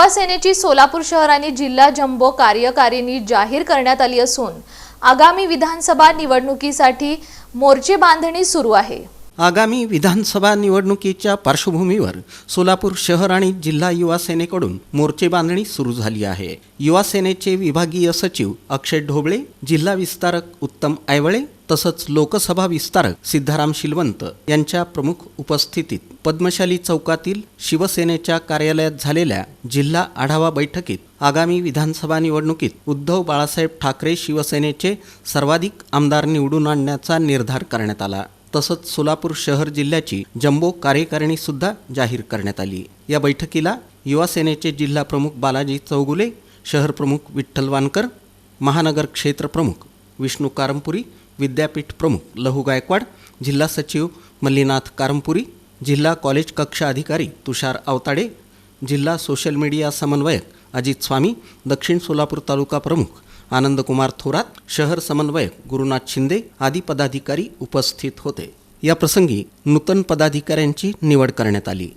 युवा सेनेची सोलापूर शहर आणि जिल्हा जम्बो कार्यकारिणी जाहीर करण्यात आली असून आगामी विधानसभा निवडणुकीसाठी मोर्चे बांधणी सुरू आहे. आगामी विधानसभा निवडणुकीच्या पार्श्वभूमीवर सोलापूर शहर आणि जिल्हा युवा सेनेकडून मोर्चे बांधणी सुरू झाली आहे. युवा सेनेचे विभागीय सचिव अक्षय ढोबळे जिल्हा विस्तारक उत्तम आयवळे तसंच लोकसभा विस्तारक सिद्धाराम शिलवंत यांच्या प्रमुख उपस्थितीत पद्मशाली चौकातील शिवसेनेच्या कार्यालयात झालेल्या जिल्हा आढावा बैठकीत आगामी विधानसभा निवडणुकीत उद्धव बाळासाहेब ठाकरे शिवसेनेचे सर्वाधिक आमदार निवडून आणण्याचा निर्धार करण्यात आला. तसंच सोलापूर शहर जिल्ह्याची जम्बो कार्यकारिणी सुद्धा जाहीर करण्यात आली. या बैठकीला युवासेनेचे जिल्हा प्रमुख बालाजी चौगुले शहर प्रमुख विठ्ठल वानकर महानगर क्षेत्र प्रमुख विष्णू कारंपुरी विद्यापीठ प्रमुख लहू गायकवाड जिल्हा सचिव मल्लीनाथ कारंपुरी जिल्हा कॉलेज कक्ष अधिकारी तुषार आवताडे जिल्हा सोशल मीडिया समन्वयक अजित स्वामी दक्षिण सोलापूर तालुका प्रमुख आनंदकुमार थोरात शहर समन्वयक गुरुनाथ शिंदे आदी पदाधिकारी उपस्थित होते. या प्रसंगी नूतन पदाधिकाऱ्यांची निवड करण्यात आली.